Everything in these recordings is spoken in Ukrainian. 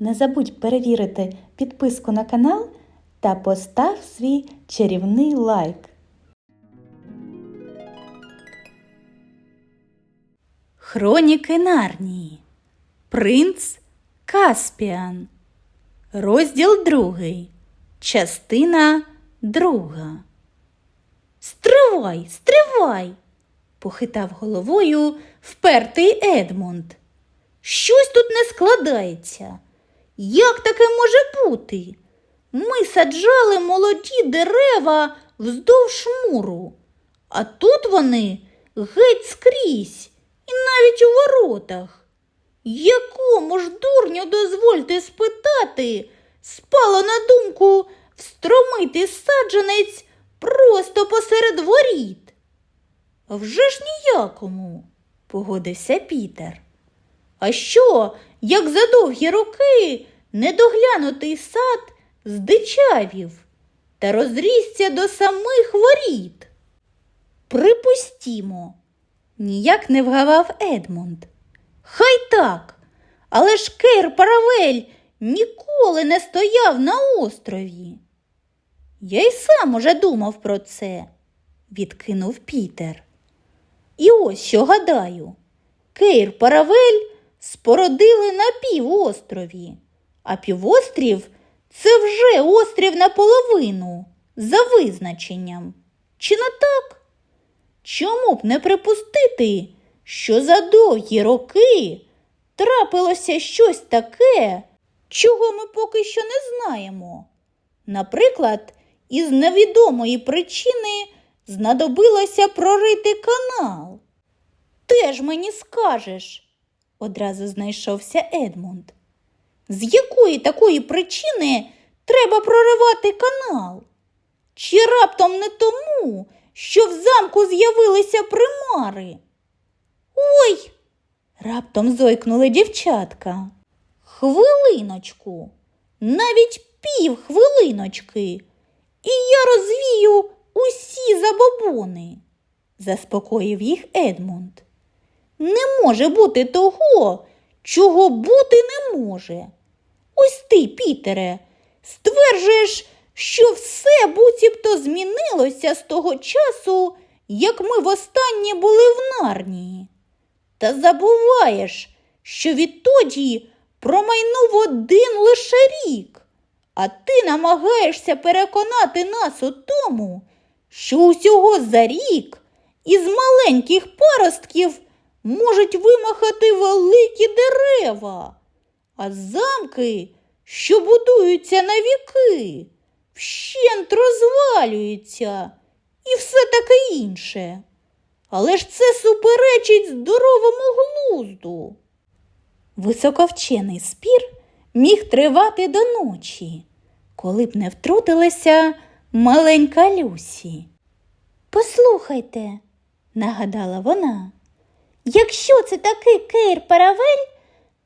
Не забудь перевірити підписку на канал та постав свій чарівний лайк. Хроніки Нарнії. Принц Каспіан. Розділ другий. Частина друга. Стривай, стривай, похитав головою впертий Едмунд. Щось тут не складається. Як таке може бути? Ми саджали молоді дерева вздовж муру, а тут вони геть скрізь і навіть у воротах. Якому ж дурню дозвольте спитати, спало на думку встромити саджанець просто посеред воріт? Вже ж ніякому, погодився Пітер. А що, як за довгі роки недоглянутий сад здичавів та розрісся до самих воріт? Припустімо, ніяк не вгавав Едмунд. Хай так, але ж Кейр Паравель ніколи не стояв на острові. Я й сам уже думав про це, відкинув Пітер. І ось що гадаю. Кейр Паравель спородили на півострові, а півострів це вже острів наполовину, за визначенням. Чи не так? Чому б не припустити, що за довгі роки трапилося щось таке, чого ми поки що не знаємо? Наприклад, із невідомої причини знадобилося прорити канал. Теж мені скажеш, одразу знайшовся Едмунд. З якої такої причини треба проривати канал? Чи раптом не тому, що в замку з'явилися примари? Ой, раптом зойкнули дівчатка. Хвилиночку, навіть пів хвилиночки, і я розвію усі забобони, заспокоїв їх Едмунд. Не може бути того, чого бути не може. Ось ти, Пітере, стверджуєш, що все буцімто змінилося з того часу, як ми востаннє були в Нарнії. Та забуваєш, що відтоді промайнув один лише рік, а ти намагаєшся переконати нас у тому, що усього за рік із маленьких паростків можуть вимахати великі дерева, а замки, що будуються на віки, вщент розвалюються і все таке інше. Але ж це суперечить здоровому глузду. Високовчений спір міг тривати до ночі, коли б не втрутилася маленька Люсі. Послухайте, нагадала вона, якщо це такий Кейр Паравель,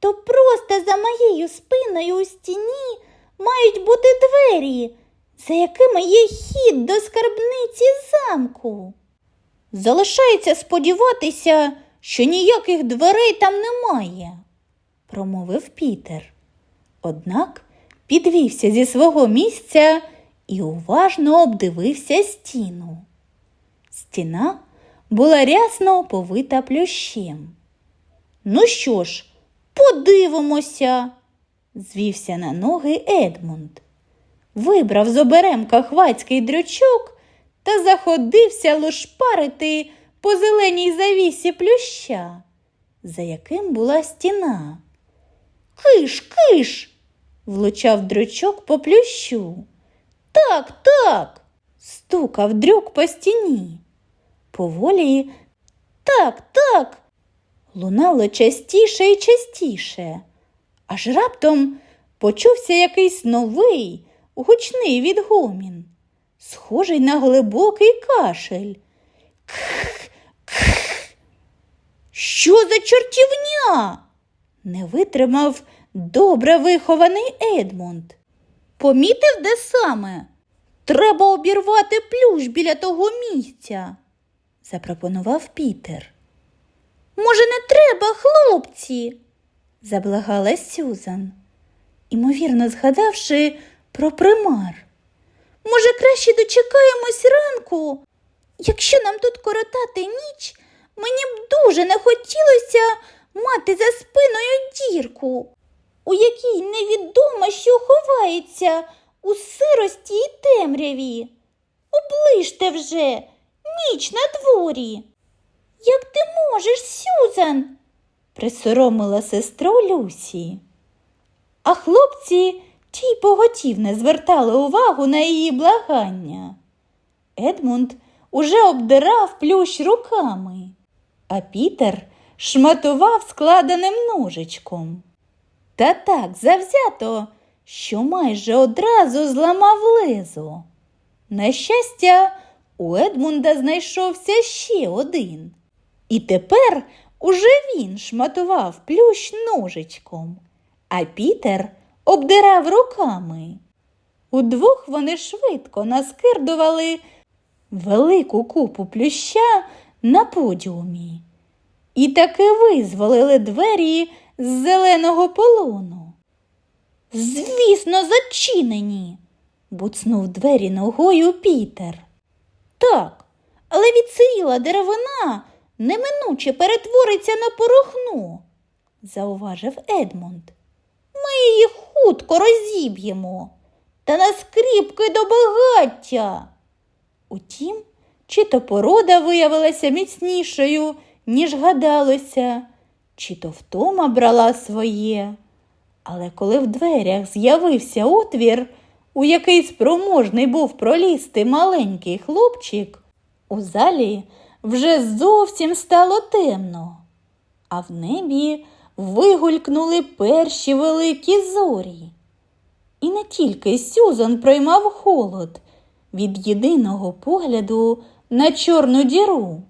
то просто за моєю спиною у стіні мають бути двері, за якими є хід до скарбниці замку. Залишається сподіватися, що ніяких дверей там немає, промовив Пітер. Однак підвівся зі свого місця і уважно обдивився стіну. Стіна була рясно оповита плющем. Ну що ж, подивимося, звівся на ноги Едмунд. Вибрав з оберемка хвацький дрючок та заходився лошпарити по зеленій завісі плюща, за яким була стіна. Киш, киш, влучав дрючок по плющу. Так, так, стукав дрюк по стіні. Поволі так, так, лунало частіше і частіше, аж раптом почувся якийсь новий, гучний відгомін, схожий на глибокий кашель. Кх, кх. Що за чортівня? не витримав добре вихований Едмунд. Помітив, де саме? Треба обірвати плющ біля того місця, запропонував Пітер. Може, не треба, хлопці? заблагала Сюзан. імовірно згадавши про примар. Може, краще дочекаємось ранку? Якщо нам тут коротати ніч, мені б дуже не хотілося мати за спиною дірку, у якій невідомо, що ховається у сирості і темряві. Оближте вже, ніч на дворі. Як ти можеш, Сюзан? присоромила сестру Люсі. А хлопці ті й поготів не звертали увагу на її благання. Едмунд уже обдирав плющ руками, а Пітер шматував складеним ножичком. Та так завзято, що майже одразу зламав лезо. На щастя, у Едмунда знайшовся ще один. І тепер уже він шматував плющ ножичком, а Пітер обдирав руками. Удвох вони швидко наскирдували велику купу плюща на подіумі і таки визволили двері з зеленого полону. Звісно, зачинені, буцнув двері ногою Пітер. Так, але відсиріла деревина неминуче перетвориться на порохну, зауважив Едмунд. Ми її хутко розіб'ємо та на скріпки до багаття. Утім, чи то порода виявилася міцнішою, ніж гадалося, чи то втома брала своє. Але коли в дверях з'явився отвір, у який спроможний був пролізти маленький хлопчик, у залі вже зовсім стало темно, а в небі вигулькнули перші великі зорі. І не тільки Сюзан проймав холод від єдиного погляду на чорну діру,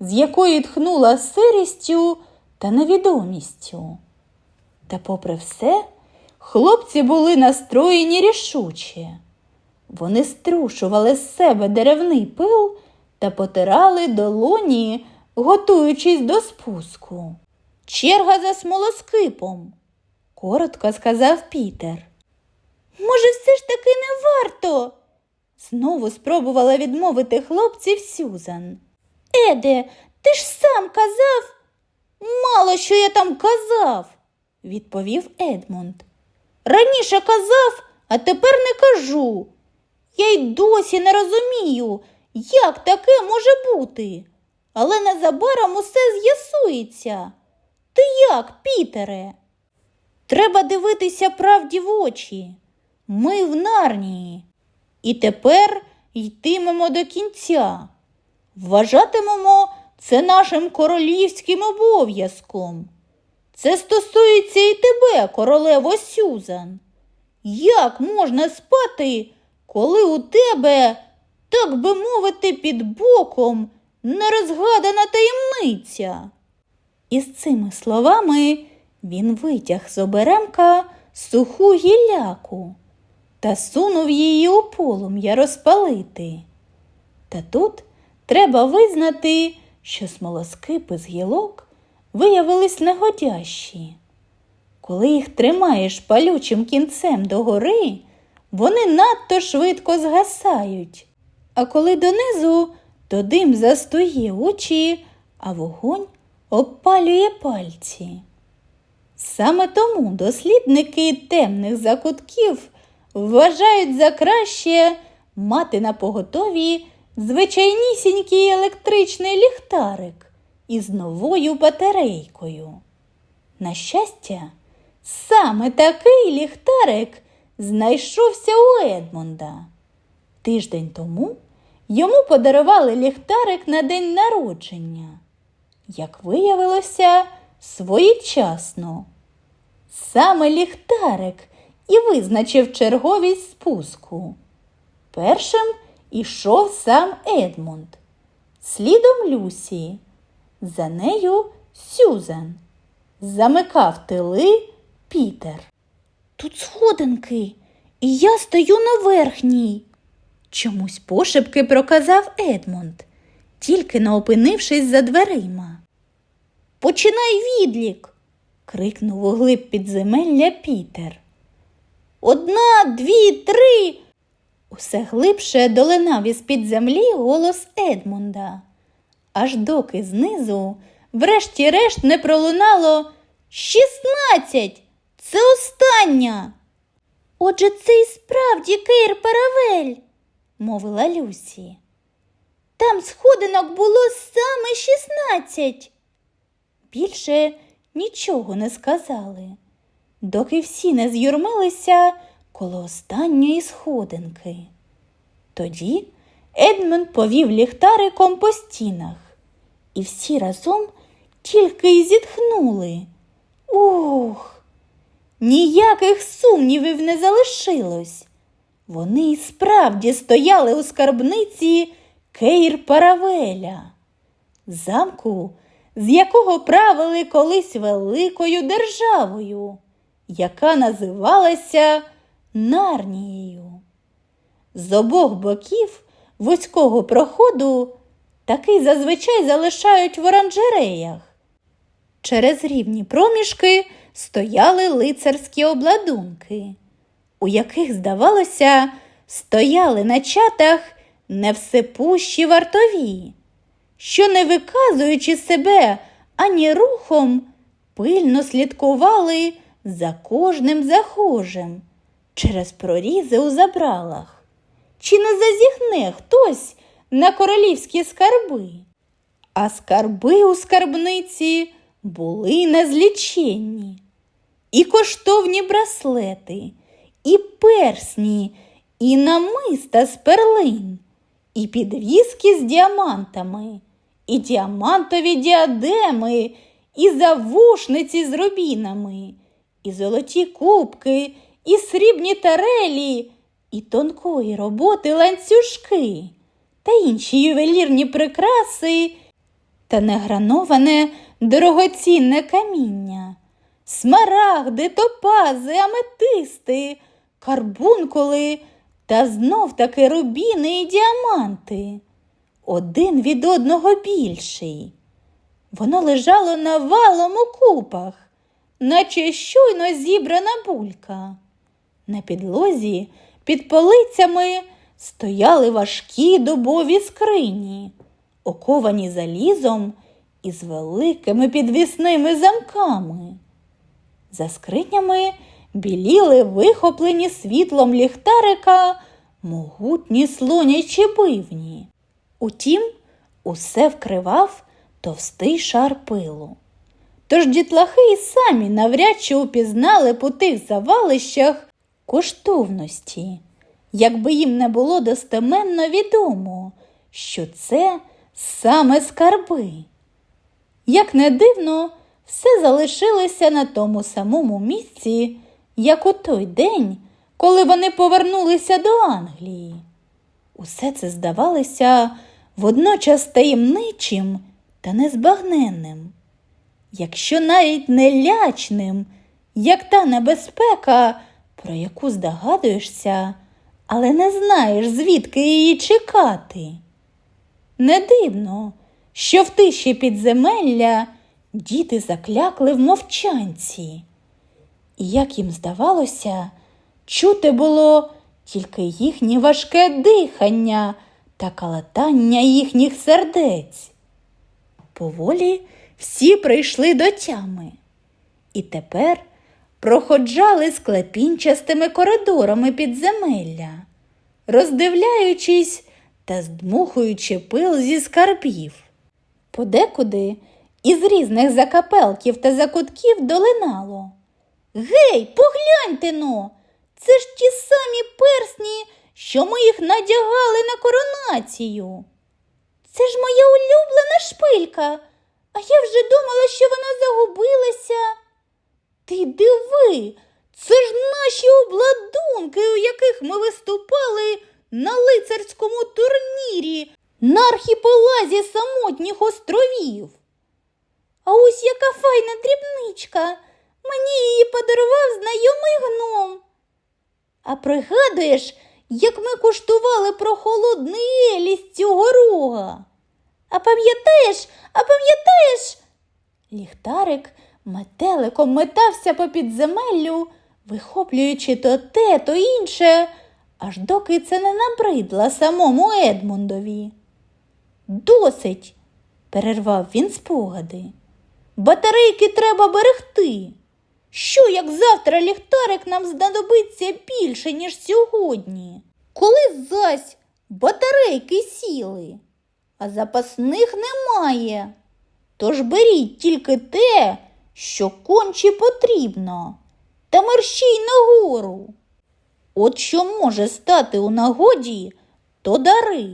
з якої тхнула сирістю та невідомістю. Та, попри все, хлопці були настроєні рішуче. Вони струшували з себе деревний пил та потирали долоні, готуючись до спуску. Черга за смолоскипом, коротко сказав Пітер. Може, все ж таки не варто? Знову спробувала відмовити хлопців Сюзан. Еде, ти ж сам казав. Мало що я там казав, відповів Едмунд. Раніше казав, а тепер не кажу. Я й досі не розумію, як таке може бути. Але незабаром усе з'ясується. Ти як, Пітере? Треба дивитися правді в очі. Ми в нарнії. І тепер йтимемо до кінця. Вважатимемо це нашим королівським обов'язком. Це стосується і тебе, королево Сюзан. Як можна спати, коли у тебе, так би мовити, під боком нерозгадана таємниця? Із цими словами він витяг з оберемка суху гілляку та сунув її у полум'я розпалити. Та тут треба визнати, що смолоскипи з гілок виявились негодящі. Коли їх тримаєш палючим кінцем догори, вони надто швидко згасають, а коли донизу, то дим застує очі, а вогонь обпалює пальці. Саме тому дослідники темних закутків вважають за краще мати на поготові звичайнісінький електричний ліхтарик із новою батарейкою. На щастя, саме такий ліхтарик знайшовся у Едмунда. Тиждень тому йому подарували ліхтарик на день народження. Як виявилося, своєчасно. Саме ліхтарик і визначив черговість спуску. Першим ішов сам Едмунд, слідом Люсі, за нею Сюзан. Замикав тили Пітер. Тут сходинки, і я стою на верхній. Чомусь пошепки проказав Едмунд, тільки не опинившись за дверима. Починай відлік. крикнув у глиб підземелля Пітер. Одна, дві, три. Усе глибше долинав із-під землі голос Едмунда, аж доки знизу, врешті-решт, не пролунало Шістнадцять! Це остання. Отже, це і справді Кейр Паравель, мовила Люсі. Там сходинок було саме шістнадцять. Більше нічого не сказали, доки всі не з'юрмилися коло останньої сходинки. Тоді Едмунд повів ліхтариком по стінах, і всі разом тільки й зітхнули. Ух! Ніяких сумнівів не залишилось. Вони й справді стояли у скарбниці Кейр Паравеля, замку, з якого правили колись великою державою, яка називалася Нарнією. З обох боків вузького проходу такий зазвичай залишають в оранжереях. Через рівні проміжки стояли лицарські обладунки, у яких, здавалося, стояли на чатах невсепущі вартові, що, не виказуючи себе ані рухом, пильно слідкували за кожним захожим через прорізи у забралах. Чи не зазіхне хтось на королівські скарби? А скарби у скарбниці були незліченні. І коштовні браслети, і персні, і намиста з перлин, і підвіски з діамантами, і діамантові діадеми, і завушниці з рубінами, і золоті кубки, і срібні тарелі, і тонкої роботи ланцюжки, та інші ювелірні прикраси, та неграноване дорогоцінне каміння, смарагди, топази, аметисти, карбункули та знов таки рубіни і діаманти, один від одного більший. Воно лежало навалом у купах, наче щойно зібрана булька. На підлозі під полицями стояли важкі дубові скрині, оковані залізом із великими підвісними замками. За скринями біліли вихоплені світлом ліхтарика могутні слонячі бивні. Утім, усе вкривав товстий шар пилу. Тож дітлахи й самі навряд чи упізнали по тих завалищах коштовності, якби їм не було достеменно відомо, що це саме скарби. Як не дивно, все залишилося на тому самому місці, як у той день, коли вони повернулися до Англії. Усе це здавалося водночас таємничим та незбагненним, якщо навіть не лячним, як та небезпека, про яку здогадуєшся, але не знаєш, звідки її чекати. Не дивно, що в тиші підземелля діти заклякли в мовчанці. І, як їм здавалося, чути було тільки їхнє важке дихання та калатання їхніх сердець. Поволі всі прийшли до тями і тепер проходжали склепінчастими коридорами підземелля, роздивляючись та здмухуючи пил зі скарбів. Подекуди із різних закапелків та закутків долинало. Гей, погляньте но! Це ж ті самі персні, що ми їх надягали на коронацію. Це ж моя улюблена шпилька, а я вже думала, що вона загубилася. Диви, це ж наші обладунки, у яких ми виступали на лицарському турнірі на архіпелазі самотніх островів. А ось яка файна дрібничка. Мені її подарував знайомий гном. А пригадуєш, як ми куштували прохолодний елі цього рога? А пам'ятаєш, а пам'ятаєш? Ліхтарик метеликом метався по підземеллю, вихоплюючи то те, то інше, аж доки це не набридло самому Едмундові. Досить, перервав він спогади. Батарейки треба берегти. Що, як завтра ліхтарик нам знадобиться більше, ніж сьогодні? Коли зась батарейки сіли, а запасних немає. Тож беріть тільки те, що конче потрібно, та мерщій нагору. От що може стати у нагоді, то дари,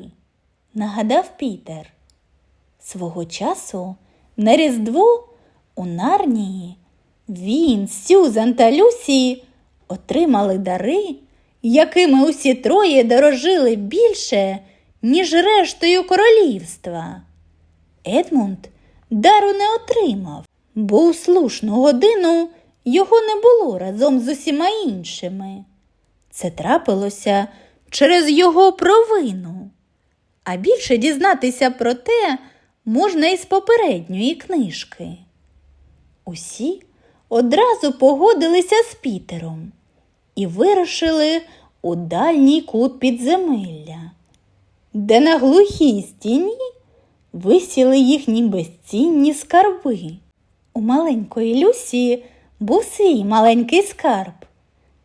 нагадав Пітер. Свого часу на Різдво у Нарнії він, Сюзан та Люсі отримали дари, якими усі троє дорожили більше, ніж рештою королівства. Едмунд дару не отримав, бо у слушну годину його не було разом з усіма іншими. Це трапилося через його провину. А більше дізнатися про те можна із попередньої книжки. Усі одразу погодилися з Пітером і вирушили у дальній кут підземелля, де на глухій стіні висіли їхні безцінні скарби. У маленької Люсі був свій маленький скарб,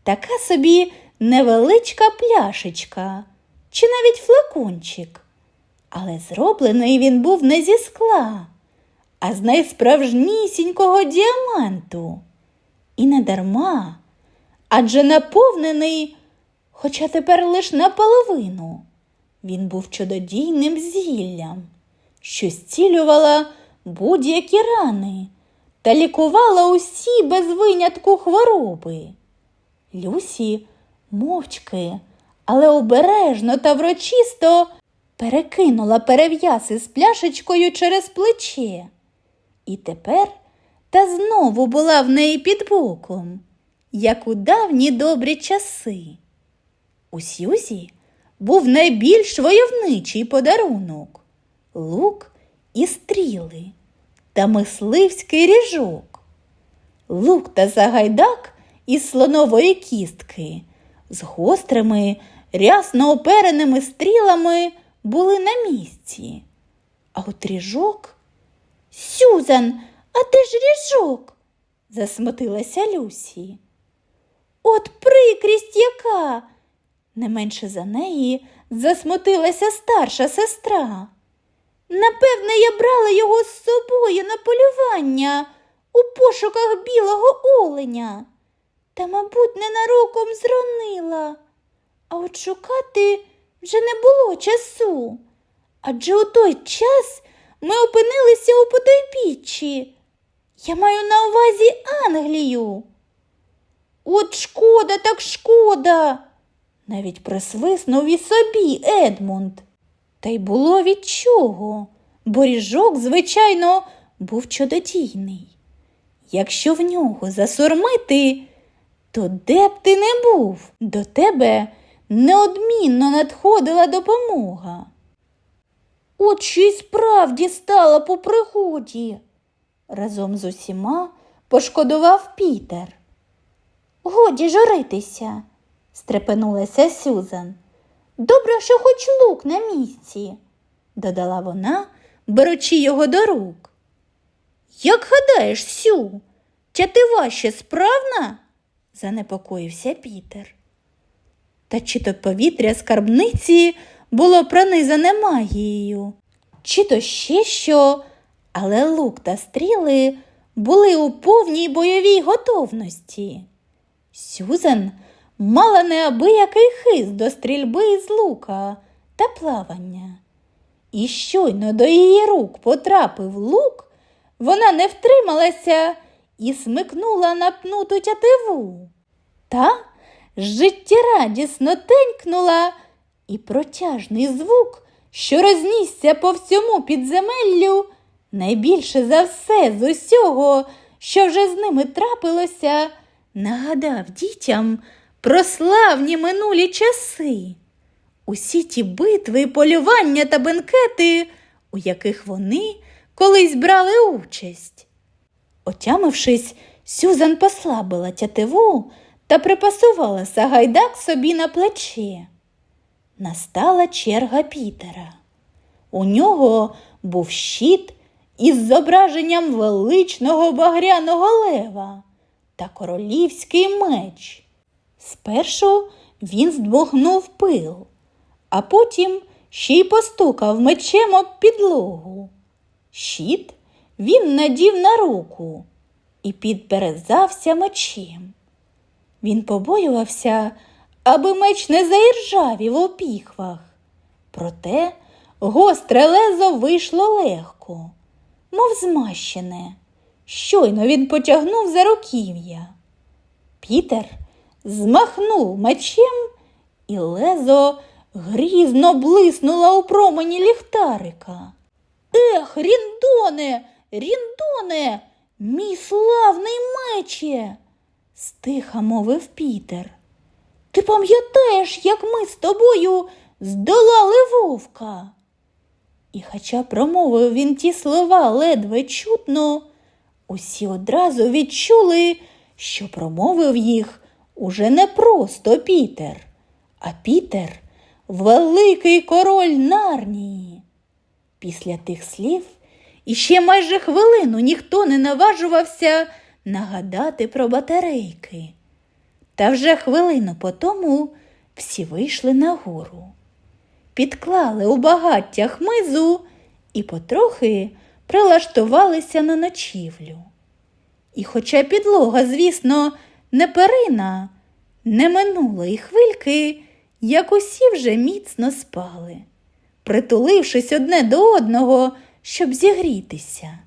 така собі невеличка пляшечка чи навіть флакончик. Але зроблений він був не зі скла, а з найсправжнісінького діаманту. І не дарма, адже наповнений, хоча тепер лиш наполовину, він був чудодійним зіллям, що зцілювала будь-які рани та лікувала усі без винятку хвороби. Люсі мовчки, але обережно та врочисто перекинула перев'яси з пляшечкою через плече. І тепер та знову була в неї під боком, як у давні добрі часи. У Сюзі був найбільш войовничий подарунок лук і стріли та мисливський ріжок. Лук та загайдак із слонової кістки з гострими, рясно опереними стрілами були на місці. А от ріжок. Сюзан, а де ж ріжок? засмутилася Люсі. От прикрість яка. Не менше за неї засмутилася старша сестра. Напевне, я брала його з собою на полювання у пошуках білого оленя. Та, мабуть, ненароком зронила. А от шукати вже не було часу. Адже у той час ми опинилися у потойбіччі. Я маю на увазі Англію. От шкода, так шкода. Навіть присвиснув і собі Едмунд. Та й було від чого, бо ріжок, звичайно, був чудодійний. Якщо в нього засормити, то де б ти не був, до тебе неодмінно надходила допомога. От що й справді стала по пригоді. Разом з усіма пошкодував Пітер. Годі журитися, стрепенулася Сюзан. Добре, що хоч лук на місці, додала вона, беручи його до рук. Як гадаєш, Сю, тятива ще справна? занепокоївся Пітер. Та чи то повітря скарбниці було пронизане магією, чи то ще що, але лук та стріли були у повній бойовій готовності. Сюзан мала неабиякий хист до стрільби із лука та плавання. І щойно до її рук потрапив лук, вона не втрималася і смикнула напнуту тятиву. Та життєрадісно тенькнула, і протяжний звук, що рознісся по всьому підземеллю, найбільше за все з усього, що вже з ними трапилося, нагадав дітям про славні минулі часи. Усі ті битви, полювання та бенкети, у яких вони колись брали участь. Отямившись, Сюзан послабила тятиву та припасувала Сагайдак собі на плече. Настала черга Пітера. У нього був щит із зображенням величного багряного лева та королівський меч. Спершу він здмухнув пил, а потім ще й постукав мечем об підлогу. Щит він надів на руку і підперезався мечем. Він побоювався, аби меч не заіржавів у піхвах. Проте гостре лезо вийшло легко, мов змащене. Щойно він потягнув за руків'я. Пітер змахнув мечем, і лезо грізно блиснуло у промені ліхтарика. Ех, Ріндоне, Ріндоне, мій славний мече, стиха мовив Пітер. Ти пам'ятаєш, як ми з тобою здолали вовка? І хоча промовив він ті слова ледве чутно, усі одразу відчули, що промовив їх уже не просто Пітер, а Пітер великий король Нарнії. Після тих слів іще майже хвилину ніхто не наважувався нагадати про батарейки. Та вже хвилину по тому всі вийшли нагору, підклали у багаття хмизу і потрохи прилаштувалися на ночівлю. І хоча підлога, звісно, не перина, не минуло і хвильки, як усі вже міцно спали, притулившись одне до одного, щоб зігрітися.